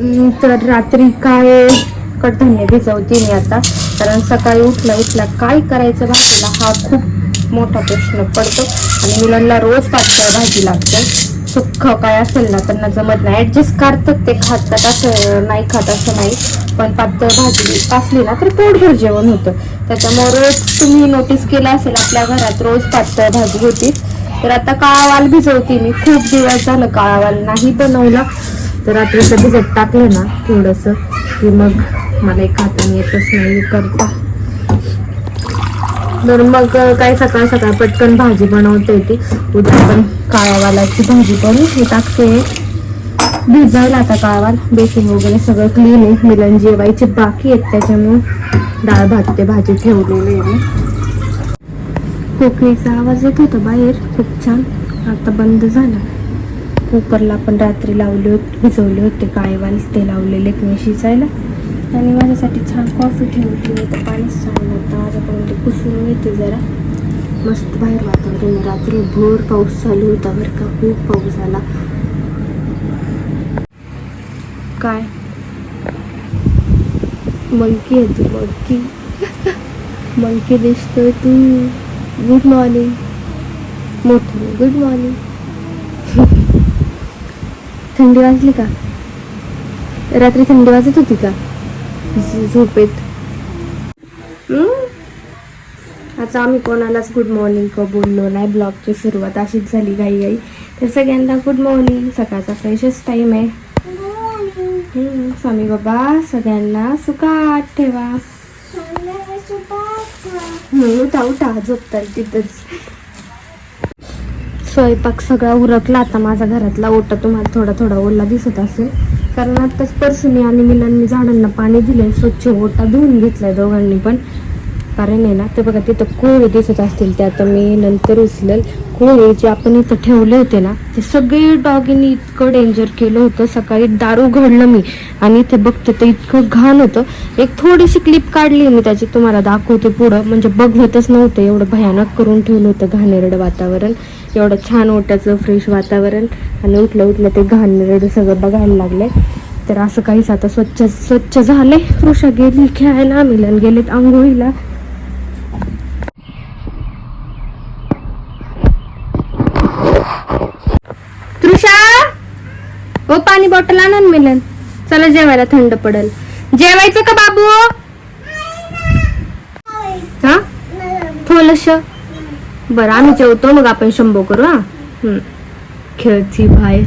तर रात्री काय कडधान्य भिजवते मी आता. कारण सकाळी उठल्या उठल्या काय करायचं भाजीला हा खूप मोठा प्रश्न पडतो. आणि मुलांना रोज पातळ भाजी लागते. सुख काय असेल ना त्यांना जमत नाही. ॲडजस्ट करतात ते खातात असं नाही खात असं नाही. पण पातळ भाजी असली ना तर पोटभर जेवण होतं. त्याच्यामुळे रोज तुम्ही नोटीस केलं असेल आपल्या घरात रोज पातळ भाजी होती. तर आता काळावाल भिजवते मी. खूप दिवस झालं काळावाल नाही बनवला. तर रात्रीचं भिजत टाकलं ना थोडस की मग मला एक हाताने येतच नाही करता. तर मग काय सकाळ सकाळ पटकन भाजी बनवता येते उद्या पण काळावालाची भाजी पण हे टाकते. भिजायला आता काळावाल बेसिंग वगैरे सगळं क्लीन आहे. मिलन जेवायचे बाकी आहेत त्याच्यामुळे डाळ भात ते भाजी ठेवलेली आहे कोकणीचा आवाज येत होता बाहेर. खूप छान. आता बंद झाला. कुकरला पण रात्री लावले होते भिजवले होते काळेवाल ते लावलेले मी शिजायला. आणि माझ्यासाठी छान कॉफी ठेवली मी तर पाणीच छान होतं. माझ्याकडून ते पुसून येते जरा. मस्त बाहेर वातावरण रात्री भोर पाऊस चालू होता बरं का. खूप पाऊस झाला. काय? मंकी आहे तू मंकी. मंकी दिसतोय तू. गुड मॉर्निंग मोठं गुड मॉर्निंग थंडी वाजली का? रात्री थंडी वाजत होती का? झोपेत? आता आम्ही कोणालाच गुड मॉर्निंग का बोललो नाही. ब्लॉगची सुरुवात अशीच झाली घाई घाई. तर सगळ्यांना गुड मॉर्निंग सकाळचा फ्रेशच टाइम आहे. स्वामी बाबा सगळ्यांना सुखात ठेवा. उठा उठा. झोपताल तिथंच. स्वयंपाक सगळा उरकला आता माझा घरातला ओटा तुम्हाला थोडा थोडा ओला दिसत असेल. कारण आत्ताच परशुनी आणि मिलांनी झाडांना पाणी दिले स्वच्छ ओटा धुवून घेतलाय दोघांनी पण. कारण आहे ना ते बघा तिथं कोळी दिसत असतील ते आता मी नंतर उचलेल. कोळी जे आपण इथं ठेवले होते ना ते सगळे डॉगींनी इतकं डेंजर केलं होतं. सकाळी दारू घडलं मी. आणि इथे बघते तर इतकं घाण होतं. एक थोडीशी क्लिप काढली मी त्याची तुम्हाला दाखवते पुढं. म्हणजे बघवतच नव्हतं एवढं भयानक करून ठेवलं होतं घाणेरडं वातावरण. एवढं छान ओट्याचं फ्रेश वातावरण. आणि उठलं उठलं ते घाणेरडं सगळं बघायला लागले. तर असं काहीच आता स्वच्छ स्वच्छ झाले कृषा गेली खेळायला मिलन गेलेत आंघोळीला. तृषा ओ पाणी बॉटल आणा ना मिलन. चला जेवायला थंड पडल. जेवायचं का बाबू? हा? थोडस बरं आम्ही जेवतो मग आपण शंभो करू हा. हम्म. खेळती बाहेर.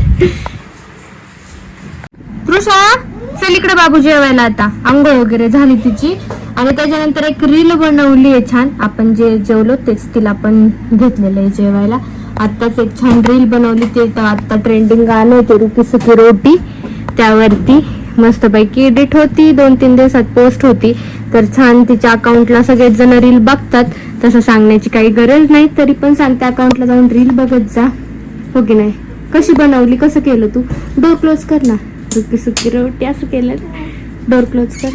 कृषा चल इकडे बाबू जेवायला आता. आंघोळ वगैरे झाली तिची. आणि त्याच्यानंतर एक रील बनवली आहे छान. आपण जे जेवलो तेच तिला पण घेतलेलं आहे जेवायला. आत्ताच एक छान रील बनवली ते. तर आत्ता ट्रेंडिंग गाणं ते रुकी सुकी रोटी. त्यावरती मस्तपैकी एडिट होती दोन तीन दिवसात पोस्ट होती. तर छान तिच्या अकाउंटला सगळेच जण रील बघतात. तसं सांगण्याची काही गरज नाही तरी पण सांगते अकाउंटला जाऊन रील बघत जा. हो की नाही? कशी बनवली कसं केलं तू? डोर क्लोज कर ना. सुकी सुकी रोटी असं केलं डोर क्लोज कर.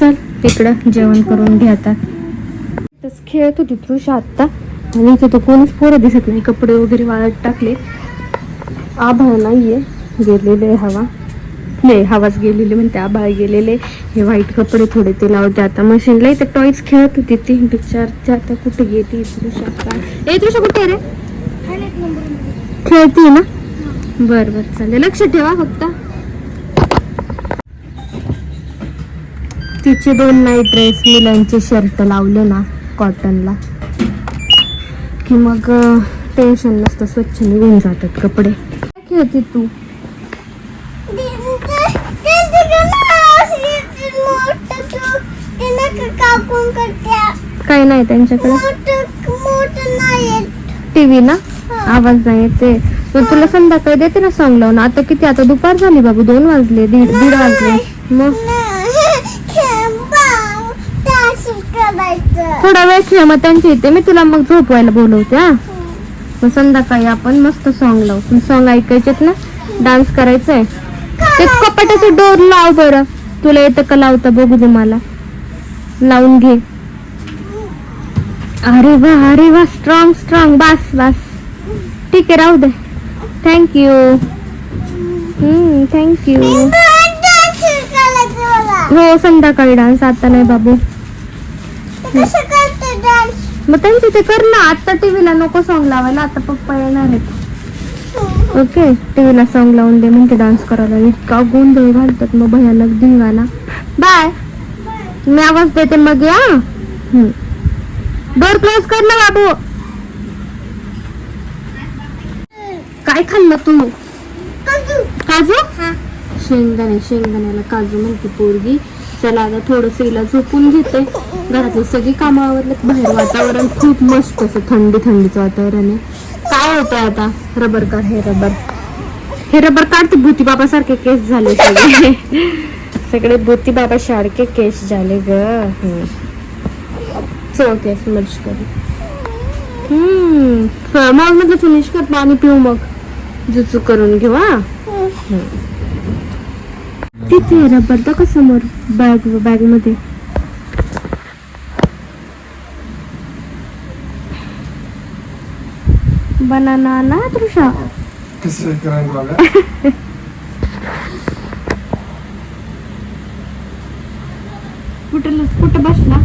चल तिकडं जेवण करून घ्या आता. तस खेळत होती तृषा आत्ता. आणि इथं तो कोणीच पोरं दिसत नाही. कपडे वगैरे वाळत टाकले. आभाळ नाहीये. गेलेले हवा. नाही हवाच गेलेले म्हणते आबाळ गेलेले हे व्हाईट कपडे थोडे ते लावते आता. मशीनला इथे टॉईज खेळत होती ती विचारते आता कुठे गेली तृषा काय? ए तृषा कुठे रे? खेळती ना? बर बर चालेल. लक्ष ठेवा फक्त. तिचे दोन नाईट ड्रेस मुलांचे शर्ट लावले ना कॉटनला की मग टेन्शन नसतं स्वच्छ निघून जातात कपडे. काय खेळते तू? काय नाही त्यांच्याकडे? टीव्ही ना? आवाज नाही येते मग तुला संध्याकाळी देते ना सॉंग लावून? आता किती? आता दुपार झाली बाबू दोन वाजले दीड दीड वाजले. मग? थोडा वेळ खेळ मग त्यांची येते. मी तुला मग झोपवायला बोलवते हा. मग संध्याकाळी आपण मस्त सॉंग लावू. सॉंग ऐकायचेत ना? डान्स करायचा आहे ते कपाटाचं डोर लाव बरं. तुला येतं का लावता बघू दे मला. लावून घे. अरे वा अरे वा स्ट्रॉंग स्ट्रॉंग बस बस. ठीक आहे राहू दे. थँक्यू थँक्यू हो संध्याकाळी डान्स आता नाही बाबू. मग त्यांचे ते कर ना आता टीव्हीला नको सॉंग लावायला आता पप्पा येणार आहेत. ओके टीव्हीला सॉंग लावून दे म्हणते डान्स करायला. इतका गोंधळ घालतात मग भयानक धिंगाला बाय मी आवाज देते मग या. डोर क्लोज कर ना बाबू. काय खाल्लं तू? काजू. शेंगदाणे शेंगदाण्याला काजू म्हणते पोरगी. चला आता थोडस हिला झोपून घेते. घरातली सगळी कामं आवरलेत. बाहेर वातावरण खूप मस्त असं थंडी थंडीचं वातावरण आहे. काय होतं आता? रबर काढ हे रबर. हे रबर काढते भूती बाबा सारखे केस झाले सगळे. सगळे भूती बाबा सारखे केस झाले ग. केस मर्ज कर. हम्म. मग म्हटलं फिनिश कर पाणी पिऊ मग. जुचू करून घेऊ हा. तिथे रबर तर का समोर बॅग बॅगमध्ये. बनाना ना तृषा कसं करायला बाबा कुठं कुठं बसला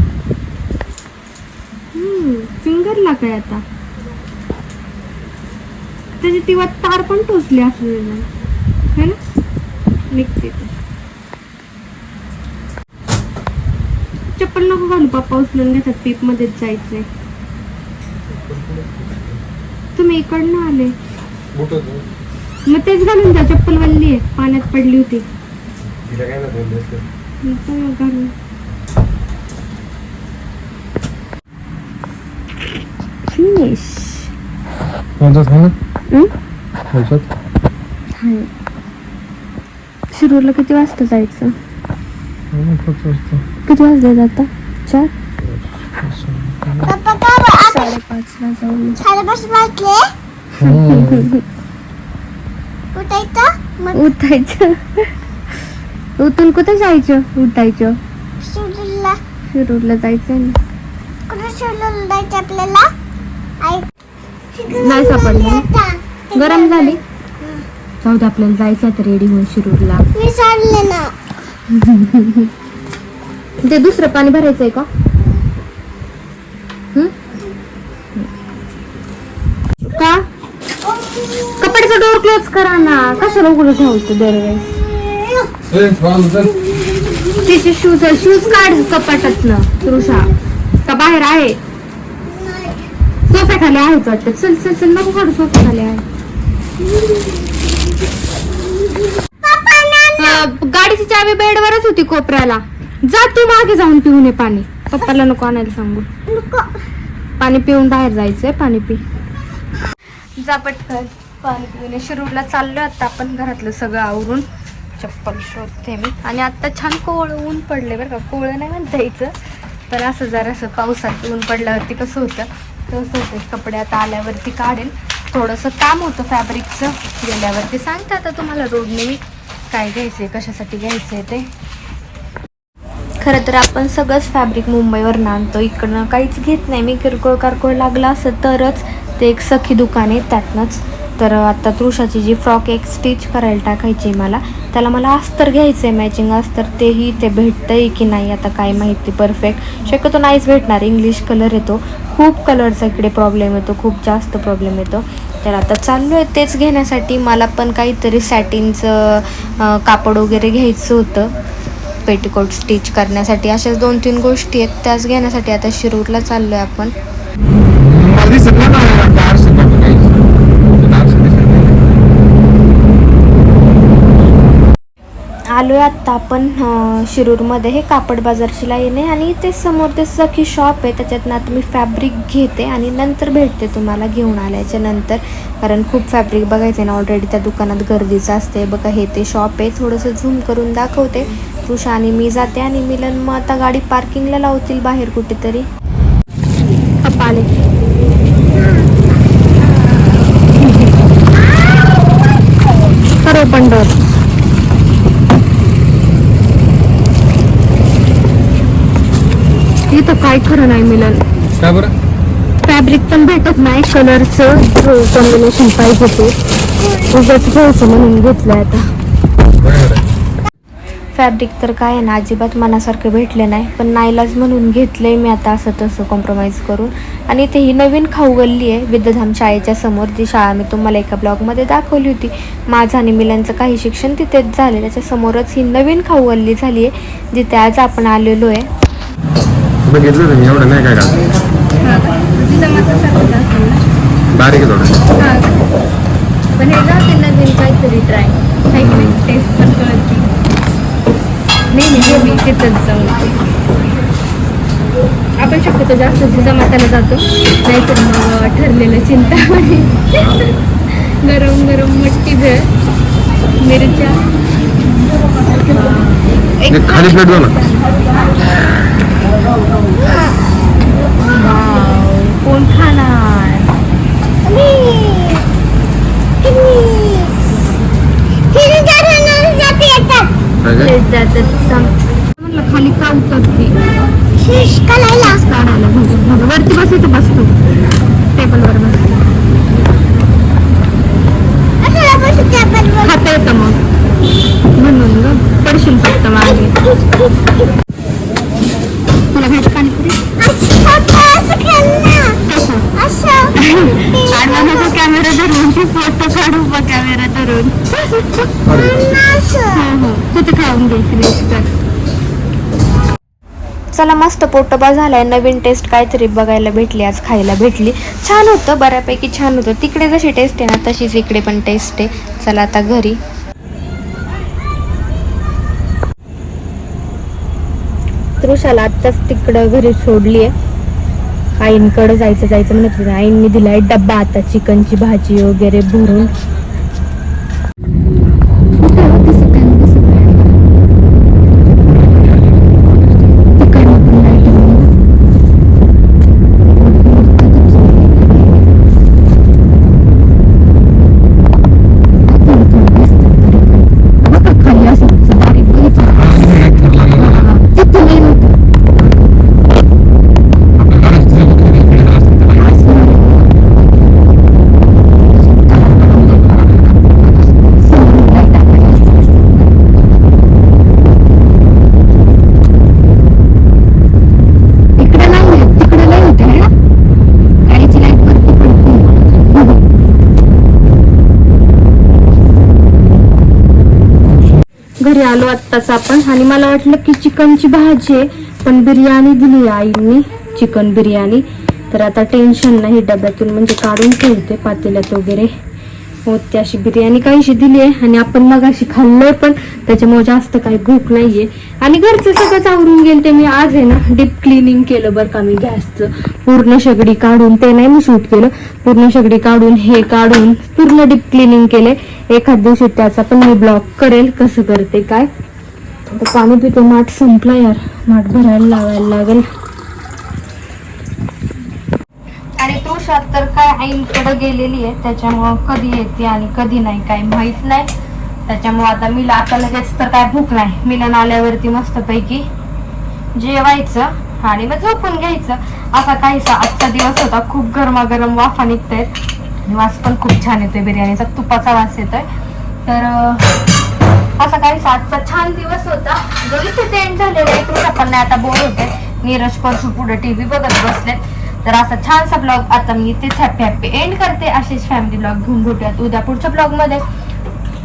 फिंगरला काय आता? त्याची ती तार पण टोचली असं है ना? निघते. चप्पल नको घालू पप्पा उचलून घेतात पीप मध्येच जायचंय. तुम्ही इकडनं आले. मग तेच घालून जा चप्पल वल्ली आहे पाण्यात पडली होती. घालून फिनिश कोणतात आहे ना शिरूरला किती वाजता जायचं? किती वाजले आता चार? साडेपाच ला जाऊ साडेपाच वाजले. उठायचं? उठायचं. उठून कुठे जायचं? उठायचं. शिवला शिरूरला जायचं ना. कुठं शिवला जायचं आपल्याला? नाही सापडलं. गरम झाली. जाऊ दे आपल्याला जायचं आता रेडी होऊन शिरूरला. मी सांगले ना. ते दुसरं पाणी भरायचंय का? का? कपड्याचा डोर क्लोज करा ना. कशाला उघडं ठेवतो दरवेळेस. तिचे शूज शूज काढ कपाटातनं. तृषा का बाहेर आहे? सोफ्या खाली आहेच वाटतं. चल चल चल नको काढू सोफ्या खाली आहे. गाडीची चावी बेडवरच होती कोपऱ्याला. जा तू मागे जाऊन पिऊन ये पाणी. पप्पाला नको आणायला सांगू. पाणी पिऊन बाहेर जायचंय पाणी पी. जा पटकन. पाणी पिऊन. शिरूरला चाललो आता आपण घरातलं सगळं आवरून. चप्पल शोधते मी. आणि आता छान कोवळ ऊन पडले बरं का. कोवळं नाही म्हणता यायचं. पण असं जरासं पावसात ऊन पडल्यावरती कसं होतं? तसं आहे कपडे आता आल्यावरती काढेल. थोडंसं काम होतं फॅब्रिकचं गेल्यावरती सांगते आता तुम्हाला रोडने मी काय आहे कशासाठी घ्यायचं आहे ते. खरं तर आपण सगळंच फॅब्रिक मुंबईवर आणतो इकडनं काहीच घेत नाही. मी किरकोळ कारकोळ लागला असं तरच ते एक सखी दुकान आहे त्यातनंच तर आता तृषाची जी फ्रॉक एक स्टिच करायला टाकायची आहे मला त्याला मला अस्तर घ्यायचं आहे मॅचिंग अस्तर तेही ते भेटतं आहे की नाही आता काय माहिती परफेक्ट शक्यतो नाहीच भेटणार इंग्लिश कलर येतो. खूप कलरचा इकडे प्रॉब्लेम येतो खूप जास्त प्रॉब्लेम येतो. तर आता चाललो आहे तेच घेण्यासाठी मला पण काहीतरी सॅटिनचं कापड वगैरे घ्यायचं होतं. पेटीकोट स्टिच करण्यासाठी. अशाच दोन तीन गोष्टी आहेत त्याच घेण्यासाठी आता शिरूरला चाललो आहे आपण मला दिसत नाही ना कार सगळं काही कार दिसत नाही. आलोय आत्ता आपण शिरूरमध्ये हे कापड बाजारची लाईन आहे आणि ते समोर ते सखी शॉप आहे. त्याच्यातनं आता मी फॅब्रिक घेते आणि नंतर भेटते तुम्हाला घेऊन आल्याच्यानंतर. कारण खूप फॅब्रिक बघायचं आहे ना ऑलरेडी त्या दुकानात गर्दीचं असते बघा हे ते शॉप आहे. थोडंसं झूम करून दाखवते. तृषा आणि मी जाते आणि मिलन मग आता गाडी पार्किंगला लावतील बाहेर कुठेतरी. करो पंढर. इथं काय खरं नाही मिलन. काय बरं? फॅब्रिक पण भेटत नाही कलरचं कॉम्बिनेशन पाहिजे ते. उगाच घ्यायचं म्हणून घेतलंय आता. फॅब्रिक तर काय आहे ना अजिबात मनासारखं भेटले नाही पण नाईलाज म्हणून घेतलंय मी आता असं तसं कॉम्प्रोमाइज करून. आणि इथे ही नवीन खाऊ गल्ली आहे विद्याधाम शाळेच्या समोर जी शाळा मी तुम्हाला एका ब्लॉगमध्ये दाखवली होती. माझं आणि मिलांचं काही शिक्षण तिथेच झालं त्याच्या समोरच ही नवीन खाऊ गल्ली झाली आहे जिथे आज आपण आलेलो आहे. बघितलं तुम्ही एवढं नाही काय का बारीक आहे थोडं. पण हे जाते नवीन काहीतरी ट्राय टेस्ट पण कळते नाही नाही मी तिथंच जाऊ आपण शक्यतो जास्त जमाताला जातो नाहीतर मग ठरलेलं चिंता गरम गरम मटकी भेळ मिरच्या. खाली प्लेट दो ना वाव, कोण खाणार काय काय? तेच जातात सांग म्हणलं खाली का उतरते काढायला वरती बसायचं बसतो. टेबलवर बसतो. खाता येतं मग. म्हणून ग पडशील फक्त मागे. तुला भेट पाणीपुरी कॅमेरा धरून फोटो काढू बा कॅमेरा धरून. खाऊन घे फिनिश कर चला मस्त पोटोबा झालाय. नवीन टेस्ट काहीतरी बघायला भेटली आज खायला भेटली. छान होतं बऱ्यापैकी छान होतं. तिकडे जशी टेस्ट आहे ना तशीच इकडे पण टेस्ट आहे. चला आता घरी. तृषाला आत्ताच तिकडं घरी सोडली आहे आईंकडे जायचं जायचं म्हणत होते. आईंनी दिलाय डब्बा आता चिकनची भाजी वगैरे भरून. घरी आलो आत्ताच आपण. आणि मला वाटलं की चिकनची भाजी आहे पण बिर्याणी दिली आईंनी चिकन बिर्याणी. तर आता टेन्शन नाही डब्यातून म्हणजे काढून ठेवते पातेल्यात वगैरे. होती अशी बिर्याणी काहीशी दिली आहे आणि आपण मग अशी खाल्लोय पण त्याच्यामुळे जास्त काही भूक नाहीये. आणि घरचं सगळंच आवरून गेल ते मी. आज आहे ना डीप क्लिनिंग केलं बरं का मी गॅसचं. पूर्ण शेगडी काढून ते नाही मी शूट केलं पूर्ण शेगडी काढून हे काढून पूर्ण डीप क्लिनिंग केले एखाद दिवशी त्याचा पण मी ब्लॉक करेल कसं करते काय. आता पाणी पितो माठ संपला यार. माठ भरायला लावायला लागेल. वर्षात तर काय आईकडे गेलेली आहे त्याच्यामुळं कधी येते आणि कधी नाही काय माहीत नाही. त्याच्यामुळं आता मी आता लगेच तर काय भूक नाही. मिलन आल्यावरती मस्तपैकी जेवायचं आणि मग झोपून घ्यायचं. असा काहीसा आजचा दिवस होता. खूप गरमागरम वाफा निघतायत. वास पण खूप छान येतोय बिर्याणीचा. तुपाचा वास येतोय. तर असा काहीसा आजचा छान दिवस होता. जो इथे एंड झालेला आहे. पण नाही आता बोर होते नीरज परसू पुढे टीव्ही बघत बसलेत. तर असा छानसा ब्लॉग आता मी इथेच हॅपी हॅपी एंड करते. असेच फॅमिली ब्लॉग घेऊन भेटूयात उद्या पुढच्या ब्लॉगमध्ये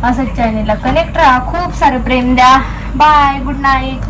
असंच चॅनेलला कनेक्ट राहा. खूप सारं प्रेम द्या. Bye good night